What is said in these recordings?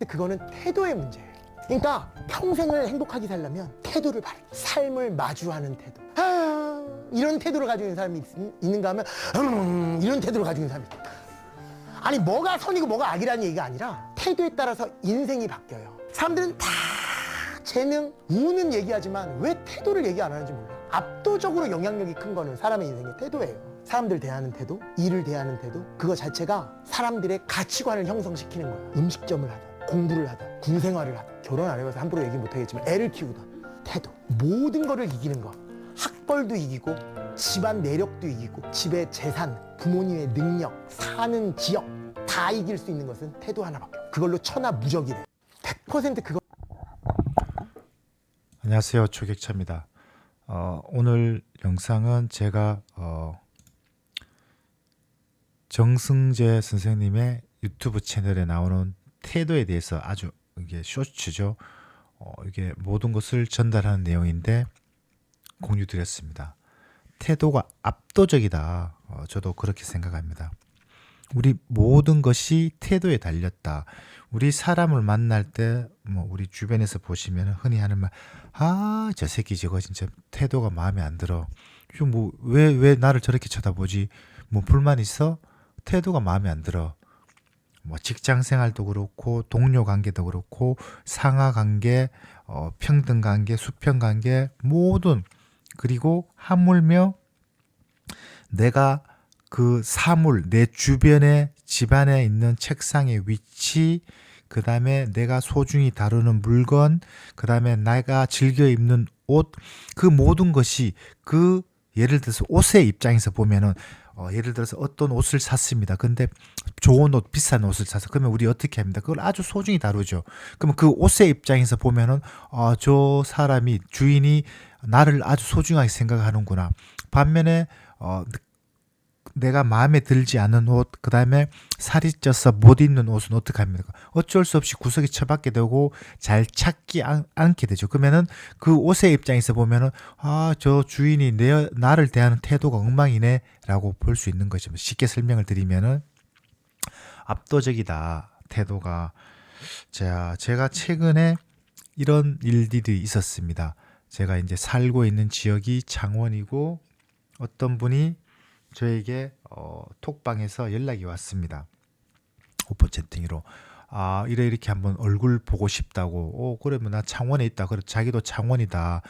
근데 그거는 태도의 문제예요. 그러니까 평생을 행복하게 살려면 태도를 바르 삶을 마주하는 태도. 아, 이런 태도를 가지고 있는 사람이 있, 는가 하면 음, 이런 태도를 가지고 있는 사람이 있다. 아니 뭐가 선이고 뭐가 악이라는 얘기가 아니라 태도에 따라서 인생이 바뀌어요. 사람들은 다 재능, 우는 얘기하지만 왜 태도를 얘기 안 하는지 몰라. 압도적으로 영향력이 큰 거는 사람의 인생의 태도예요. 사람들 대하는 태도, 일을 대하는 태도, 그거 자체가 사람들의 가치관을 형성시키는 거예요. 음식점을 하든, 공부를 하든, 군 생활을 하든, 결혼 안 해봐서 함부로 얘기 못 하겠지만 애를 키우든, 태도. 모든 거를 이기는 거. 학벌도 이기고, 집안 내력도 이기고, 집의 재산, 부모님의 능력, 사는 지역 다 이길 수 있는 것은 태도 하나밖에 없어요. 그걸로 천하무적이래. 100% 그거 안녕하세요. 조객차입니다. 어, 오늘 영상은 제가 어, 정승재 선생님의 유튜브 채널에 나오는 태도에 대해서 아주 이게 쇼츠죠. 어, 이게 모든 것을 전달하는 내용인데 공유드렸습니다. 태도가 압도적이다. 어, 저도 그렇게 생각합니다. 우리 모든 것이 태도에 달렸다. 우리 사람을 만날 때, 뭐, 우리 주변에서 보시면 흔히 하는 말, 아, 저 새끼 저거 진짜 태도가 마음에 안 들어. 좀 뭐, 왜, 왜 나를 저렇게 쳐다보지? 뭐, 불만 있어? 태도가 마음에 안 들어. 뭐, 직장 생활도 그렇고, 동료 관계도 그렇고, 상하 관계, 어, 평등 관계, 수평 관계, 모든, 그리고 하물며 내가 그 사물, 내 주변에 집안에 있는 책상의 위치, 그 다음에 내가 소중히 다루는 물건, 그 다음에 내가 즐겨 입는 옷, 그 모든 것이 그 예를 들어서 옷의 입장에서 보면은 어, 예를 들어서 어떤 옷을 샀습니다. 근데 좋은 옷, 비싼 옷을 사서 그러면 우리 어떻게 합니까? 그걸 아주 소중히 다루죠. 그러면 그 옷의 입장에서 보면은 어, 저 사람이 주인이 나를 아주 소중하게 생각하는구나. 반면에 어, 내가 마음에 들지 않는 옷, 그 다음에 살이 쪄서 못 입는 옷은 어떻게 합니까? 어쩔 수 없이 구석에 처박게 되고 잘 찾기 않, 않게 되죠. 그러면은 그 옷의 입장에서 보면은 아, 저 주인이 내, 나를 대하는 태도가 엉망이네 라고 볼 수 있는 거죠. 쉽게 설명을 드리면은 압도적이다. 태도가. 자, 제가 최근에 이런 일들이 있었습니다. 제가 이제 살고 있는 지역이 창원이고 어떤 분이 저에게 어, 톡방에서 연락이 왔습니다. 오픈 채팅으로 아 이래 이렇게 한번 얼굴 보고 싶다고. 어 그러면 나 창원에 있다. 그래 자기도 창원이다.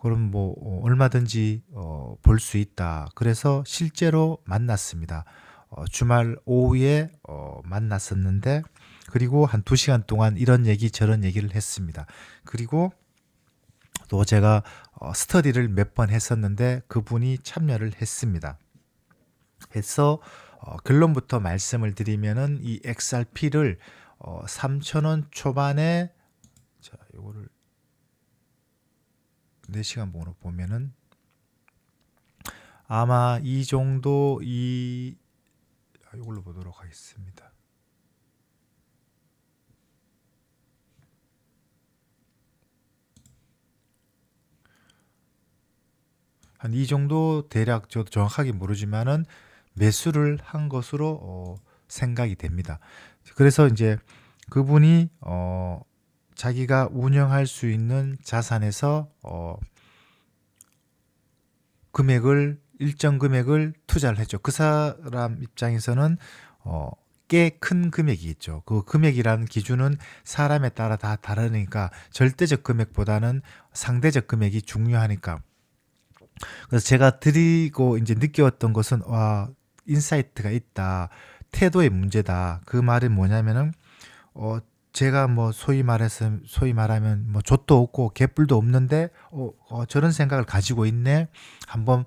그럼 뭐 어, 얼마든지 어, 볼 수 있다. 그래서 실제로 만났습니다. 어, 주말 오후에 어, 만났었는데 그리고 한 두 시간 동안 이런 얘기 저런 얘기를 했습니다. 그리고 또 제가 어, 스터디를 몇 번 했었는데 그분이 참여를 했습니다. 해서 어, 결론부터 말씀을 드리면은 이 XRP를 어, 3,000원 초반에 자, 요거를 4시간 번호 보면은 아마 이 정도 이 아, 이걸로 보도록 하겠습니다. 한 이 정도 대략 저도 정확하게 모르지만은 매수를 한 것으로 어, 생각이 됩니다. 그래서 이제 그분이 어, 자기가 운영할 수 있는 자산에서 어, 금액을 일정 금액을 투자를 했죠. 그 사람 입장에서는 어, 꽤 큰 금액이겠죠. 그 금액이라는 기준은 사람에 따라 다 다르니까 절대적 금액보다는 상대적 금액이 중요하니까. 그래서 제가 드리고 이제 느꼈던 것은 와 인사이트가 있다. 태도의 문제다. 그 말은 뭐냐면은 어 제가 뭐 소위 말해서 소위 말하면 뭐 족도 없고 개뿔도 없는데 어, 어 저런 생각을 가지고 있네. 한번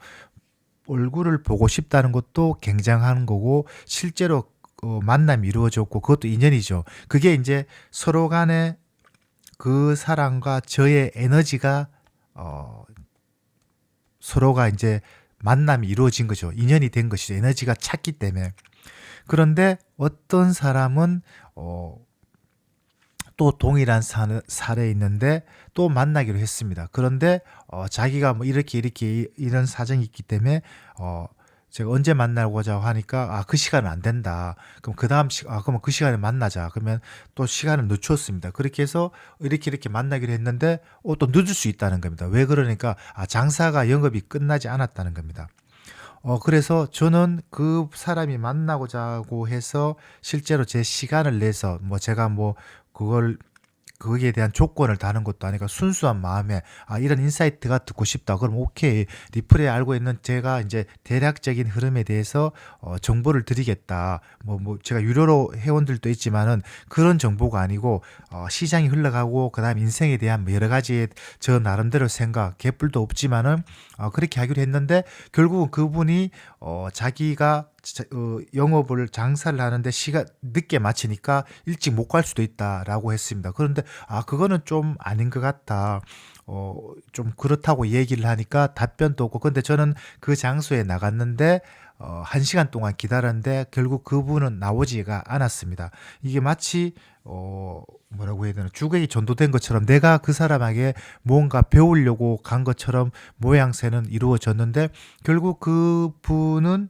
얼굴을 보고 싶다는 것도 굉장한 거고 실제로 어, 만남이 이루어졌고 그것도 인연이죠. 그게 이제 서로 간에 그 사람과 저의 에너지가 어 서로가 이제 만남이 이루어진 거죠. 인연이 된 것이죠. 에너지가 찼기 때문에. 그런데 어떤 사람은 어, 또 동일한 사- 사례에 있는데 또 만나기로 했습니다. 그런데 어, 자기가 뭐 이렇게 이렇게 이- 이런 사정이 있기 때문에 어, 제가 언제 만나고자 하니까 아 그 시간은 안 된다. 그럼 그 다음 시, 아 그러면 그 시간에 만나자. 그러면 또 시간을 늦췄습니다. 그렇게 해서 이렇게 이렇게 만나기로 했는데 어, 또 늦을 수 있다는 겁니다. 왜 그러니까 아 장사가 영업이 끝나지 않았다는 겁니다. 어 그래서 저는 그 사람이 만나고자고 해서 실제로 제 시간을 내서 뭐 제가 뭐 그걸 거기에 대한 조건을 다는 것도 아니고 순수한 마음에 아 이런 인사이트가 듣고 싶다. 그럼 오케이 리플에 알고 있는 제가 이제 대략적인 흐름에 대해서 어, 정보를 드리겠다. 뭐뭐 제가 유료로 회원들도 있지만은 그런 정보가 아니고 어, 시장이 흘러가고 그다음 인생에 대한 뭐 여러 가지 저 나름대로 생각 개뿔도 없지만은 어, 그렇게 하기로 했는데 결국은 그분이 어, 자기가 자- 어, 영업을 장사를 하는데 시간 늦게 마치니까 일찍 못 갈 수도 있다라고 했습니다. 그런데 아 그거는 좀 아닌 것 같다. 어, 좀 그렇다고 얘기를 하니까 답변도 없고 근데 저는 그 장소에 나갔는데 어, 한 시간 동안 기다렸는데 결국 그분은 나오지가 않았습니다. 이게 마치 어, 뭐라고 해야 되나 주객이 전도된 것처럼 내가 그 사람에게 뭔가 배우려고 간 것처럼 모양새는 이루어졌는데 결국 그분은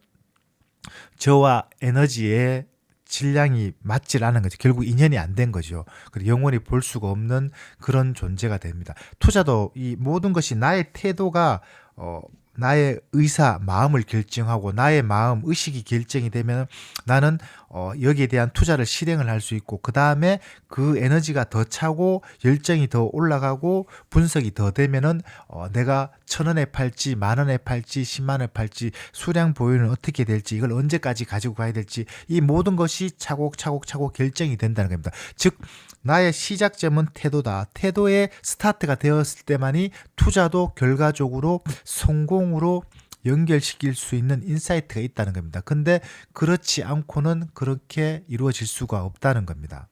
저와 에너지의 질량이 맞질 않은 거죠. 결국 인연이 안 된 거죠. 그리고 영원히 볼 수가 없는 그런 존재가 됩니다. 투자도 이 모든 것이 나의 태도가 어 나의 의사, 마음을 결정하고 나의 마음, 의식이 결정이 되면 나는 어, 여기에 대한 투자를 실행을 할 수 있고 그 다음에 그 에너지가 더 차고 열정이 더 올라가고 분석이 더 되면은 어, 내가 천 원에 팔지 만 원에 팔지 십만 원에 팔지 수량 보유는 어떻게 될지 이걸 언제까지 가지고 가야 될지 이 모든 것이 차곡차곡차곡 결정이 된다는 겁니다. 즉 나의 시작점은 태도다. 태도의 스타트가 되었을 때만이 투자도 결과적으로 성공 으로 연결시킬 수 있는 인사이트가 있다는 겁니다. 근데 그렇지 않고는 그렇게 이루어질 수가 없다는 겁니다.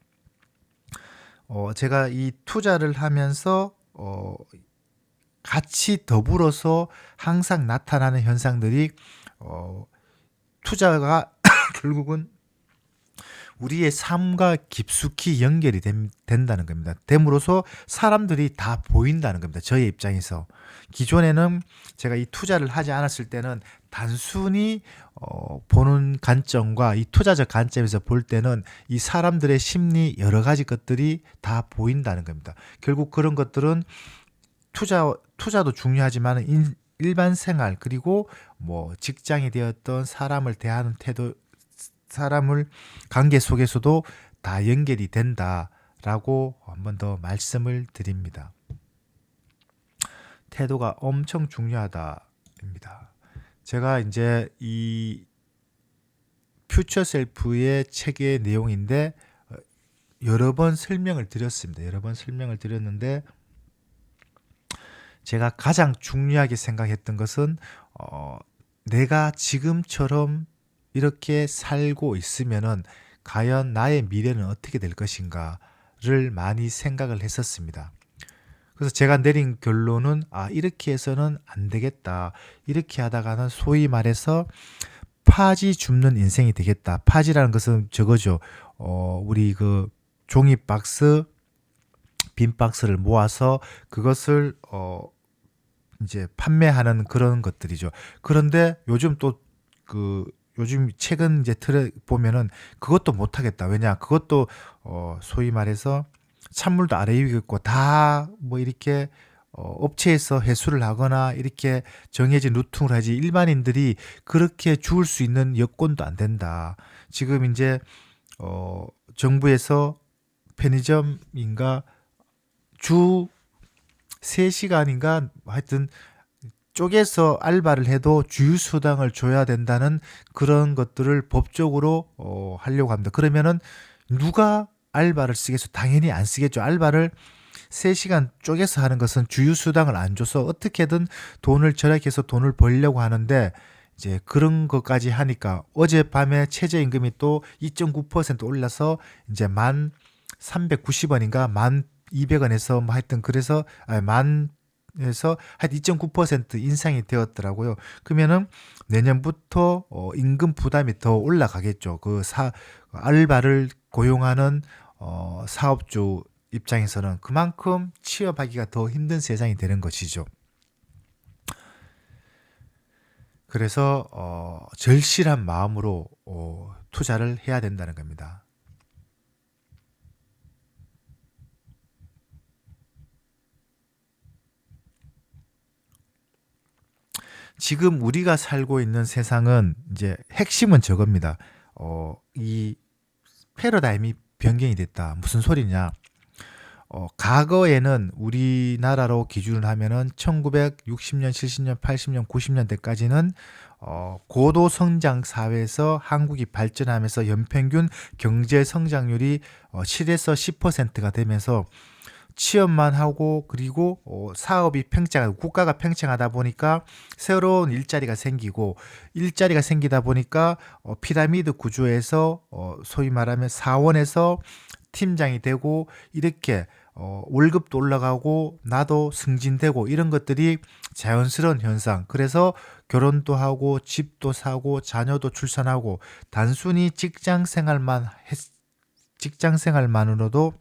어, 제가 이 투자를 하면서 어, 같이 더불어서 항상 나타나는 현상들이 어, 투자가 결국은 우리의 삶과 깊숙이 연결이 됨- 된다는 겁니다. 됨으로써 사람들이 다 보인다는 겁니다. 저의 입장에서. 기존에는 제가 이 투자를 하지 않았을 때는 단순히 어, 보는 관점과 이 투자적 관점에서 볼 때는 이 사람들의 심리 여러 가지 것들이 다 보인다는 겁니다. 결국 그런 것들은 투자 투자도 중요하지만 인, 일반 생활 그리고 뭐 직장이 되었던 사람을 대하는 태도 사람을 관계 속에서도 다 연결이 된다라고 한 번 더 말씀을 드립니다. 태도가 엄청 중요하다입니다. 제가 이제 이 퓨처 셀프의 책의 내용인데 어, 여러 번 설명을 드렸습니다. 여러 번 설명을 드렸는데 제가 가장 중요하게 생각했던 것은 어, 내가 지금처럼 이렇게 살고 있으면은 과연 나의 미래는 어떻게 될 것인가를 많이 생각을 했었습니다. 그래서 제가 내린 결론은 아 이렇게 해서는 안 되겠다. 이렇게 하다가는 소위 말해서 파지 줍는 인생이 되겠다. 파지라는 것은 저거죠. 어 우리 그 종이 박스 빈 박스를 모아서 그것을 어 이제 판매하는 그런 것들이죠. 그런데 요즘 또그 요즘 최근 이제 틀에 보면은 그것도 못 하겠다. 왜냐? 그것도 어 소위 말해서 찬물도 아래 위에 있고 다 뭐 이렇게 어, 업체에서 회수를 하거나 이렇게 정해진 루팅을 하지 일반인들이 그렇게 주울 수 있는 여건도 안 된다. 지금 이제 어 정부에서 편의점인가 주 3시간인가 하여튼 쪼개서 알바를 해도 주휴수당을 줘야 된다는 그런 것들을 법적으로 어, 하려고 합니다. 그러면은 누가 알바를 쓰겠어? 당연히 안 쓰겠죠. 알바를 3시간 쪼개서 하는 것은 주휴수당을 안 줘서 어떻게든 돈을 절약해서 돈을 벌려고 하는데 이제 그런 것까지 하니까 어젯밤에 최저임금이 또 2.9% 올라서 이제 만 390원인가 만 200원에서 뭐 하여튼 그래서 아니, 만 에서 한 2.9% 인상이 되었더라고요. 그러면은 내년부터 어, 임금 부담이 더 올라가겠죠. 그 사 알바를 고용하는 어, 사업주 입장에서는 그만큼 취업하기가 더 힘든 세상이 되는 것이죠. 그래서 어, 절실한 마음으로 어, 투자를 해야 된다는 겁니다. 지금 우리가 살고 있는 세상은 이제 핵심은 저겁니다. 어, 이 패러다임이 변경이 됐다. 무슨 소리냐? 어, 과거에는 우리나라로 기준을 하면은 1960년, 70년, 80년, 90년대까지는 어, 고도 성장 사회에서 한국이 발전하면서 연평균 경제 성장률이 어, 7에서 10%가 되면서 취업만 하고 그리고 어, 사업이 팽창하고 국가가 팽창하다 보니까 새로운 일자리가 생기고 일자리가 생기다 보니까 어, 피라미드 구조에서 어, 소위 말하면 사원에서 팀장이 되고 이렇게 어, 월급도 올라가고 나도 승진되고 이런 것들이 자연스러운 현상. 그래서 결혼도 하고 집도 사고 자녀도 출산하고 단순히 직장 생활만 했, 직장 생활만으로도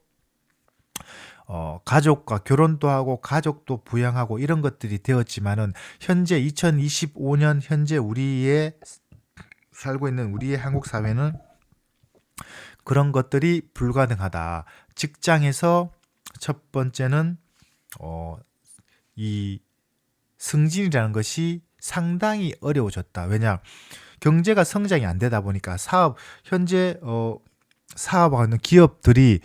어, 가족과 결혼도 하고 가족도 부양하고 이런 것들이 되었지만은 현재 2025년 현재 우리의 살고 있는 우리의 한국 사회는 그런 것들이 불가능하다. 직장에서 첫 번째는 어, 이 승진이라는 것이 상당히 어려워졌다. 왜냐? 경제가 성장이 안 되다 보니까 사업 현재 어 사업하는 기업들이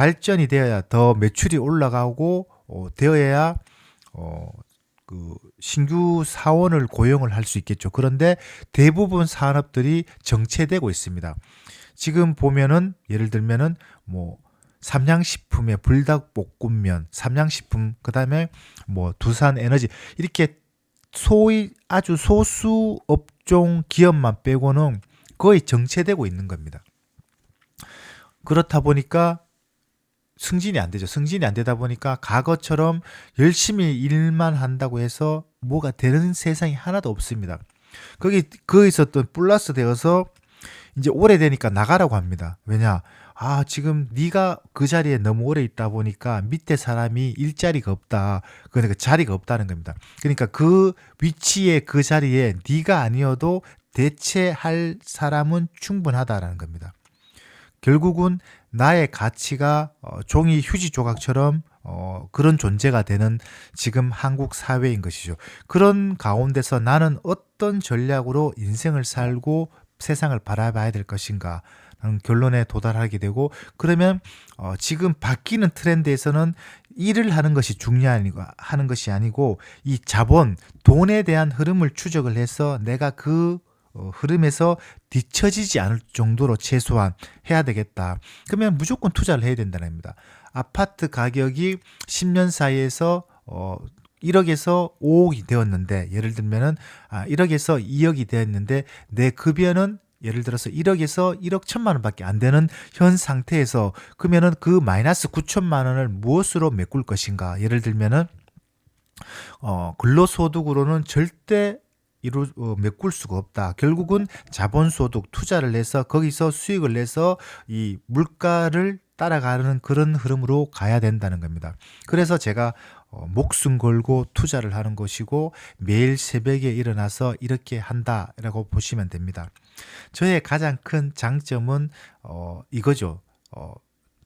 발전이 되어야 더 매출이 올라가고 어, 되어야 어, 그 신규 사원을 고용을 할 수 있겠죠. 그런데 대부분 산업들이 정체되고 있습니다. 지금 보면은 예를 들면은 뭐 삼양식품의 불닭볶음면, 삼양식품 그다음에 뭐 두산 에너지 이렇게 소위 아주 소수 업종 기업만 빼고는 거의 정체되고 있는 겁니다. 그렇다 보니까 승진이 안 되죠. 승진이 안 되다 보니까 과거처럼 열심히 일만 한다고 해서 뭐가 되는 세상이 하나도 없습니다. 거기 거기서 또 플러스 되어서 이제 오래되니까 나가라고 합니다. 왜냐? 아, 지금 네가 그 자리에 너무 오래 있다 보니까 밑에 사람이 일자리가 없다. 그러니까 자리가 없다는 겁니다. 그러니까 그 위치에 그 자리에 네가 아니어도 대체할 사람은 충분하다라는 겁니다. 결국은 나의 가치가 어, 종이 휴지 조각처럼 어, 그런 존재가 되는 지금 한국 사회인 것이죠. 그런 가운데서 나는 어떤 전략으로 인생을 살고 세상을 바라봐야 될 것인가 라는 결론에 도달하게 되고 그러면 어, 지금 바뀌는 트렌드에서는 일을 하는 것이 중요한 하는 것이 아니고 이 자본 돈에 대한 흐름을 추적을 해서 내가 그 어, 흐름에서 뒤처지지 않을 정도로 최소한 해야 되겠다. 그러면 무조건 투자를 해야 된다는 겁니다. 아파트 가격이 10년 사이에서 어 1억에서 5억이 되었는데 예를 들면은 아 1억에서 2억이 되었는데 내 급여는 예를 들어서 1억에서 1억 1천만 원밖에 안 되는 현 상태에서 그러면은 그 마이너스 9천만 원을 무엇으로 메꿀 것인가? 예를 들면은 어 근로소득으로는 절대 이루 어, 메꿀 수가 없다. 결국은 자본소득 투자를 해서 거기서 수익을 내서 이 물가를 따라가는 그런 흐름으로 가야 된다는 겁니다. 그래서 제가 어, 목숨 걸고 투자를 하는 것이고 매일 새벽에 일어나서 이렇게 한다라고 보시면 됩니다. 저의 가장 큰 장점은 어, 이거죠. 어,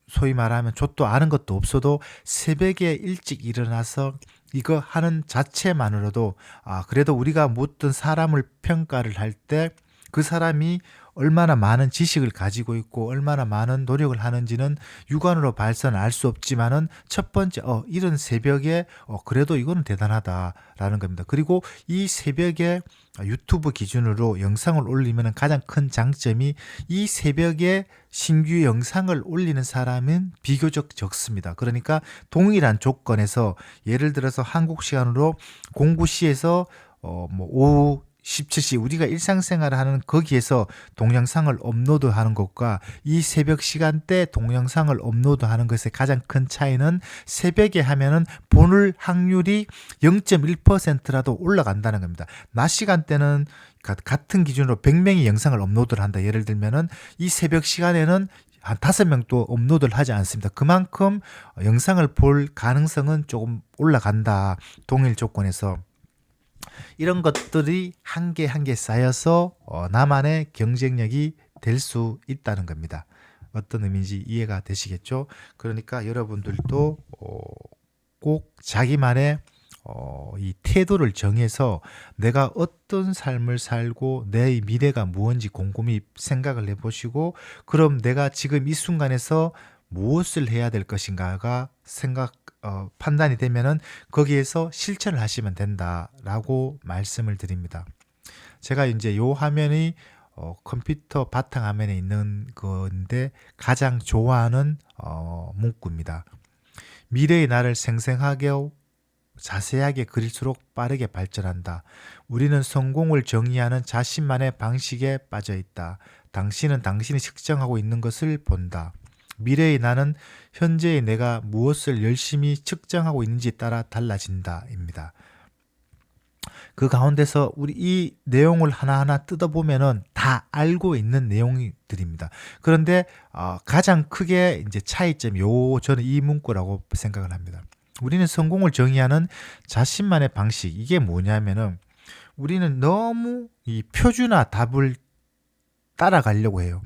소위 말하면 저도 아는 것도 없어도 새벽에 일찍 일어나서 이거 하는 자체만으로도 아 그래도 우리가 어떤 사람을 평가를 할 때 그 사람이 얼마나 많은 지식을 가지고 있고 얼마나 많은 노력을 하는지는 육안으로 봐서는 알수 없지만은 첫 번째 어 이런 새벽에 어 그래도 이거는 대단하다라는 겁니다. 그리고 이 새벽에 유튜브 기준으로 영상을 올리면 가장 큰 장점이 이 새벽에 신규 영상을 올리는 사람은 비교적 적습니다. 그러니까 동일한 조건에서 예를 들어서 한국 시간으로 공구 시에서 어 뭐 오후 17시 우리가 일상생활을 하는 거기에서 동영상을 업로드하는 것과 이 새벽 시간대 동영상을 업로드하는 것의 가장 큰 차이는 새벽에 하면은 보는 확률이 0.1%라도 올라간다는 겁니다. 낮 시간대는 같은 기준으로 100명이 영상을 업로드를 한다. 예를 들면은 이 새벽 시간에는 한 다섯 명도 업로드를 하지 않습니다. 그만큼 영상을 볼 가능성은 조금 올라간다. 동일 조건에서. 이런 것들이 한 개 한 개 쌓여서 어, 나만의 경쟁력이 될 수 있다는 겁니다. 어떤 의미인지 이해가 되시겠죠? 그러니까 여러분들도 어, 꼭 자기만의 어, 이 태도를 정해서 내가 어떤 삶을 살고 내 미래가 무엇인지 곰곰이 생각을 해보시고 그럼 내가 지금 이 순간에서 무엇을 해야 될 것인가가 생각 어, 판단이 되면은 거기에서 실천을 하시면 된다라고 말씀을 드립니다. 제가 이제 요 화면이 어, 컴퓨터 바탕 화면에 있는 건데 가장 좋아하는 어, 문구입니다. 미래의 나를 생생하게 자세하게 그릴수록 빠르게 발전한다. 우리는 성공을 정의하는 자신만의 방식에 빠져 있다. 당신은 당신이 측정하고 있는 것을 본다. 미래의 나는 현재의 내가 무엇을 열심히 측정하고 있는지에 따라 달라진다입니다. 그 가운데서 우리 이 내용을 하나하나 뜯어보면은 다 알고 있는 내용들입니다. 그런데 어, 가장 크게 이제 차이점이 요 저는 이 문구라고 생각을 합니다. 우리는 성공을 정의하는 자신만의 방식 이게 뭐냐면은 우리는 너무 이 표준화 답을 따라가려고 해요.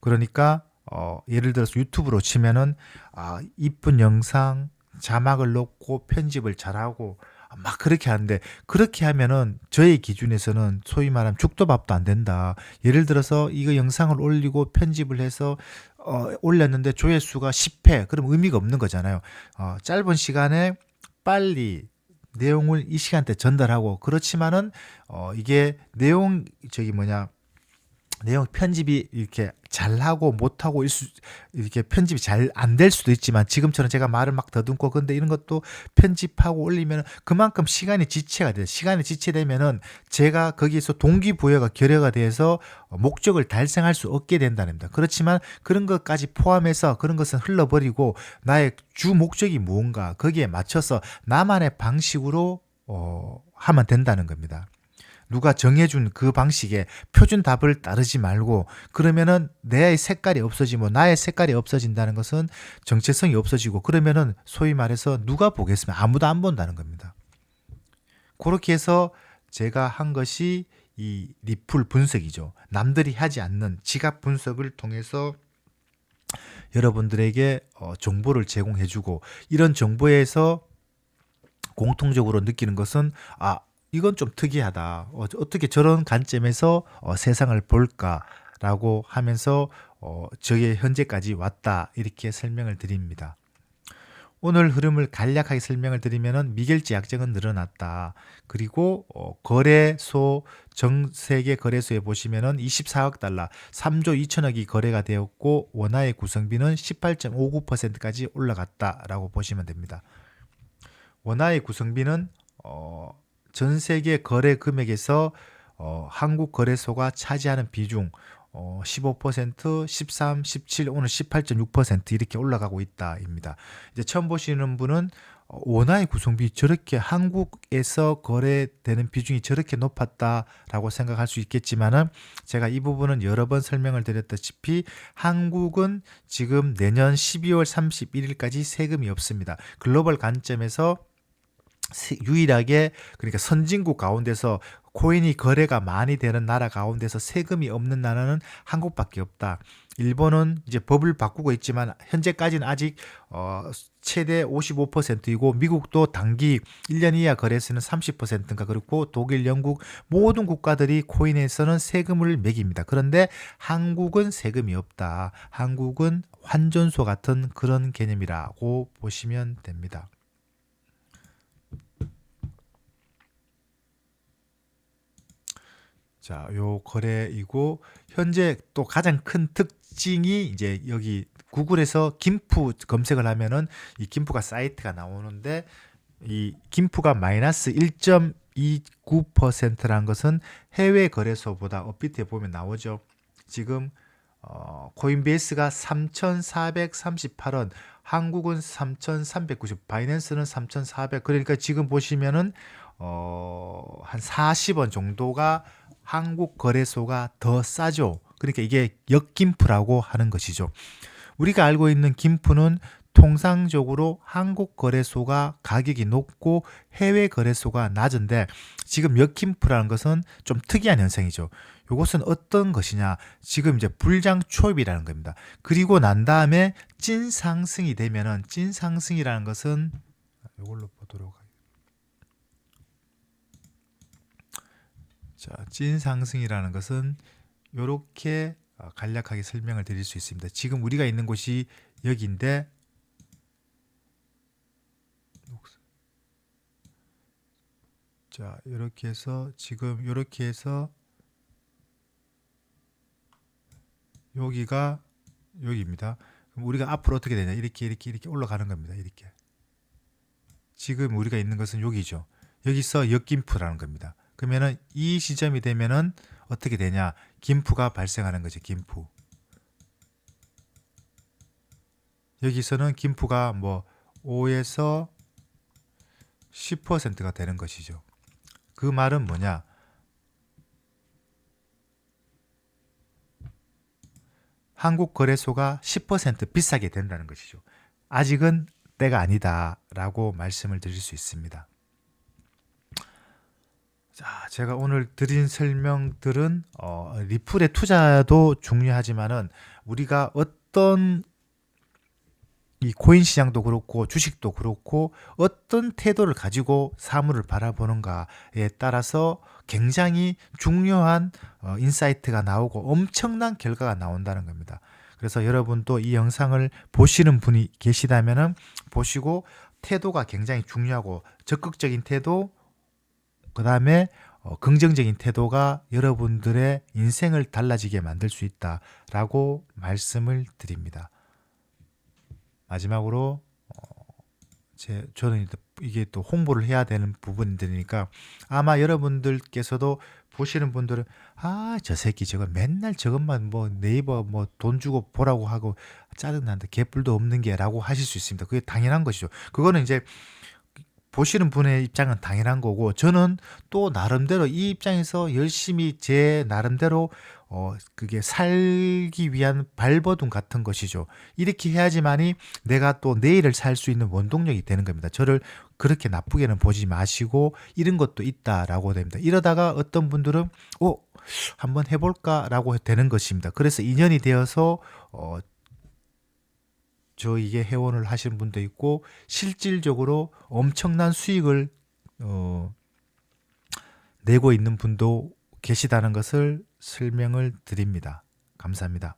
그러니까 어, 예를 들어서 유튜브로 치면은 아, 이쁜 영상 자막을 넣고 편집을 잘하고 막 그렇게 하는데 그렇게 하면은 저의 기준에서는 소위 말하면 죽도 밥도 안 된다. 예를 들어서 이거 영상을 올리고 편집을 해서 어, 올렸는데 조회수가 10회 그럼 의미가 없는 거잖아요. 어, 짧은 시간에 빨리 내용을 이 시간대 전달하고 그렇지만은 어, 이게 내용 저기 뭐냐 내용 편집이 이렇게 잘하고 못하고 이렇게 편집이 잘 안 될 수도 있지만 지금처럼 제가 말을 막 더듬고 근데 이런 것도 편집하고 올리면 그만큼 시간이 지체가 돼요. 시간이 지체되면은 제가 거기에서 동기부여가 결여가 돼서 목적을 달성할 수 없게 된다는 겁니다. 그렇지만 그런 것까지 포함해서 그런 것은 흘러버리고 나의 주 목적이 무언가 거기에 맞춰서 나만의 방식으로 어, 하면 된다는 겁니다. 누가 정해준 그 방식에 표준 답을 따르지 말고 그러면은 내 색깔이 없어지고 나의 색깔이 없어진다는 것은 정체성이 없어지고 그러면은 소위 말해서 누가 보겠으면 아무도 안 본다는 겁니다. 그렇게 해서 제가 한 것이 이 리플 분석이죠. 남들이 하지 않는 지갑 분석을 통해서 여러분들에게 어, 정보를 제공해주고 이런 정보에서 공통적으로 느끼는 것은 아 이건 좀 특이하다. 어, 떻게 저런 관점에서 어, 세상을 볼까라고 하면서 어, 저의 현재까지 왔다 이렇게 설명을 드립니다. 오늘 흐름을 간략하게 설명을 드리면은 미결제 약정은 늘어났다. 그리고 어, 거래소 전 세계 거래소에 보시면은 24억 달러, 3조 2천억이 거래가 되었고 원화의 구성비는 18.59%까지 올라갔다라고 보시면 됩니다. 원화의 구성비는 어, 전 세계 거래 금액에서 어, 한국 거래소가 차지하는 비중 어, 15%, 13, 17, 오늘 18.6% 이렇게 올라가고 있다입니다. 이제 처음 보시는 분은 어, 원화의 구성비 저렇게 한국에서 거래되는 비중이 저렇게 높았다라고 생각할 수 있겠지만은 제가 이 부분은 여러 번 설명을 드렸다시피 한국은 지금 내년 12월 31일까지 세금이 없습니다. 글로벌 관점에서 유일하게 그러니까 선진국 가운데서 코인이 거래가 많이 되는 나라 가운데서 세금이 없는 나라는 한국밖에 없다. 일본은 이제 법을 바꾸고 있지만 현재까지는 아직 어 최대 55%이고 미국도 단기 1년 이하 거래세는 30%인가 그렇고 독일, 영국 모든 국가들이 코인에서는 세금을 매깁니다. 그런데 한국은 세금이 없다. 한국은 환전소 같은 그런 개념이라고 보시면 됩니다. 자, 요 거래이고 현재 또 가장 큰 특징이 이제 여기 구글에서 김프 검색을 하면은 이 김프가 사이트가 나오는데 이 김프가 마이너스 1.29%라는 것은 해외 거래소보다 업비트에 보면 나오죠. 지금 어, 코인베이스가 3,438원, 한국은 3,390, 바이낸스는 3,400. 그러니까 지금 보시면은 어, 한 40원 정도가 한국 거래소가 더 싸죠. 그러니까 이게 역김프라고 하는 것이죠. 우리가 알고 있는 김프는 통상적으로 한국 거래소가 가격이 높고 해외 거래소가 낮은데 지금 역김프라는 것은 좀 특이한 현상이죠. 이것은 어떤 것이냐? 지금 이제 불장 초입이라는 겁니다. 그리고 난 다음에 찐 상승이 되면은 찐 상승이라는 것은 이걸로 보도록 하겠습니다. 자, 찐 상승이라는 것은 이렇게 간략하게 설명을 드릴 수 있습니다. 지금 우리가 있는 곳이 여기인데 자, 이렇게 해서 지금 이렇게 해서 여기가 여기입니다. 그럼 우리가 앞으로 어떻게 되냐? 이렇게 이렇게 이렇게 올라가는 겁니다. 이렇게. 지금 우리가 있는 것은 여기죠. 여기서 역김프라는 겁니다. 그러면은 이 시점이 되면은 어떻게 되냐? 김프가 발생하는 거죠. 김프. 여기서는 김프가 뭐 5에서 10%가 되는 것이죠. 그 말은 뭐냐? 한국 거래소가 10% 비싸게 된다는 것이죠. 아직은 때가 아니다라고 말씀을 드릴 수 있습니다. 자, 제가 오늘 드린 설명들은 어, 리플의 투자도 중요하지만은 우리가 어떤 이 코인 시장도 그렇고 주식도 그렇고 어떤 태도를 가지고 사물을 바라보는가에 따라서 굉장히 중요한 어, 인사이트가 나오고 엄청난 결과가 나온다는 겁니다. 그래서 여러분도 이 영상을 보시는 분이 계시다면은 보시고 태도가 굉장히 중요하고 적극적인 태도 그 다음에 어, 긍정적인 태도가 여러분들의 인생을 달라지게 만들 수 있다라고 말씀을 드립니다. 마지막으로 어, 제 저는 이게 또 홍보를 해야 되는 부분들이니까 아마 여러분들께서도 보시는 분들은 아 저 새끼 저거 맨날 저것만 뭐 네이버 뭐 돈 주고 보라고 하고 짜증난다 개뿔도 없는 게라고 하실 수 있습니다. 그게 당연한 것이죠. 그거는 이제 보시는 분의 입장은 당연한 거고 저는 또 나름대로 이 입장에서 열심히 제 나름대로 어 그게 살기 위한 발버둥 같은 것이죠. 이렇게 해야지만이 내가 또 내일을 살 수 있는 원동력이 되는 겁니다. 저를 그렇게 나쁘게는 보지 마시고 이런 것도 있다라고 됩니다. 이러다가 어떤 분들은 어 한번 해볼까라고 되는 것입니다. 그래서 인연이 되어서 어 저에게 회원을 하신 분도 있고 실질적으로 엄청난 수익을 어, 내고 있는 분도 계시다는 것을 설명을 드립니다. 감사합니다.